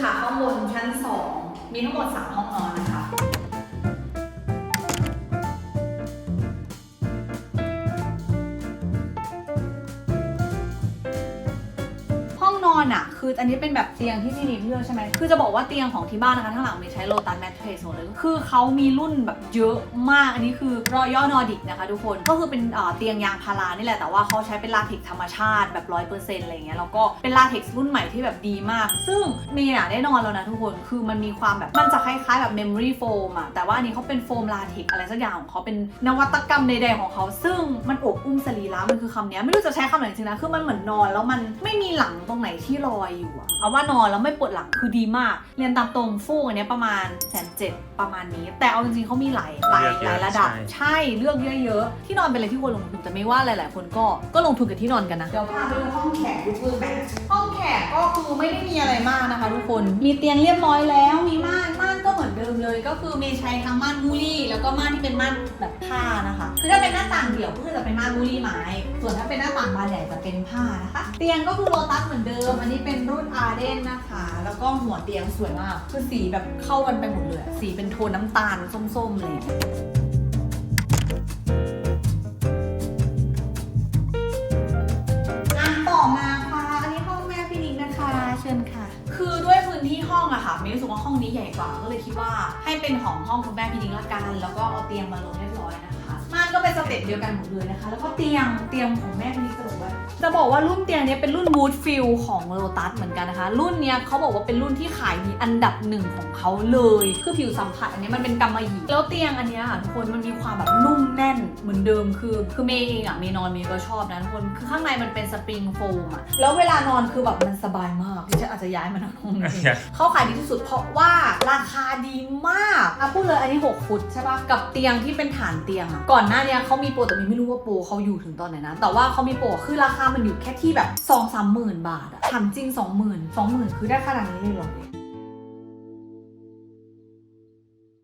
ค่ะข้างบนชั้น 2 มีทั้งหมด 3 ห้องนอนนะคะ อนอะคืออันนี้เป็นแบบเตียงที่พี่นิดเลือกใช่ไหมคือจะบอกว่าเตียงของที่บ้านนะคะทั้งหลังมีใช้โลตัสแมทเทรสหมดเลยคือเขามีรุ่นแบบเยอะมาก อันนี้คือรอยัลนอร์ดิกนะคะทุกคนก็คือเป็นเตียงยางพารานี่แหละแต่ว่าเขาใช้เป็นลาเท็กธรรมชาติแบบร้อยเปอร์เซ็นต์อะไรเงี้ยแล้วก็เป็นลาเท็กรุ่นใหม่ที่แบบดีมาก ซึ่งมีอะได้นอนแล้วนะทุกคนคือมันมีความแบบมันจะคล้ายๆแบบเมมโมรี่โฟมอะแต่ว่าอันนี้เขาเป็นโฟมลาเท็กอะไรสักอย่างของเขาเป็นนวัตกรรมใดๆของเขาซึ่งมันอบอุ้มสรีระมันคือคำนี้ไม่รู้จะใช้คำไหนจริงนะคือมันเหมือนนอนแล้วมันไม่มีหลังตรงไหนที่ลอยอยู่อะเอาว่านอนแล้วไม่ปวดหลังคือดีมาก เรียนตามตรงฟูกอันเนี้ยประมาณแสนเจ็ดประมาณนี้ แต่เอาจริงๆเขามีหลายหลายเลือกเยหอะลายระดับใช่ใช่เลือกเยอะๆที่นอนเป็นอะไรที่ควรลงทุนแต่ไม่ว่าหลายๆ คนก็ก็ลงทุนกับที่นอนกันนะ เดี๋ยวพาไปดูห้องแขกดูพื้นไหมห้องแขกก็คือไม่ได้มีอะไรมากนะคะ ทุกคน มีเตียงเรียบร้อยแล้ว มีม่านม่านก็เห มือนเดิมเลยก็คือเมย์ใช้ทั้งม่านมูลี่ แล้วก็ม่านที่เป็นม่านแบบผ้านะคะ คือถ้าเป็นหน้าต่างเดี่ยวก็คือจะเป็นม่านมูลี่ไม้ ส่วนถ้าเป็นหน้าต่างบานใหญ่จะเป็นผ้านะคะ เตียงก็คือโลตัสเหมือนเดิม อันนี้เป็นรุ่นอาร์เดนนะคะ แล้วก็หัวเตียงสวยมาก คือสีแบบเข้ากันไปหมดเลย สีเป็นโทนน้ำตาลส้มๆเลย ค่ะมีรู้สึกว่าห้องนี้ใหญ่กว่า ก็เลยคิดว่าให้เป็นของห้องคุณแม่พี่นิ้งละกัน แล้วก็เอาเตียงมาลงเรียบร้อยนะคะม่านก็เป็นสเต็ปเดียวกันหมดเลยนะคะ แล้วก็เตียงเตียงของแม่พี่นิกจะ จะบอกว่ารุ่นเตียงเนี้ยเป็นรุ่น Mood Feel ของโลตัสเหมือนกันนะคะ รุ่นเนี้ยเขาบอกว่าเป็นรุ่นที่ขายดีอันดับหนึ่งของเขาเลย คือผิวสัมผัสอันนี้มันเป็นกำมะหยี่แล้วเตียงอันเนี้ยค่ะทุกคนมันมีความแบบนุ่มแน่นเหมือนเดิมคือคือเมย์เองอะเมย์นอนเมย์ก็ชอบนะทุกคนคือข้างในมันเป็นสปริงโฟมอะแล้วเวลานอนคือแบบมันสบายมากดิฉันอาจจะย้ายมานอนห้องนี้เขาขายดีที่สุดเพราะว่าราคาดีมากอะพูดเลยอันนี้ 6 ฟุตใช่ปะกับเตียงที่เป็นฐานเตียงอะก่อนหน้าเนี้ยเขามีโปรแต่ไม่รู้ว่าโปรเขาอยู่ถึงตอนไหนนะแต่ว่าเขามีโปรคือราคามันอยู่แค่ที่แบบสองสามหมื่นบาทอะถามจริงสองหมื่นสองหมื่นคือได้ขนาดนี้เลยเหรอ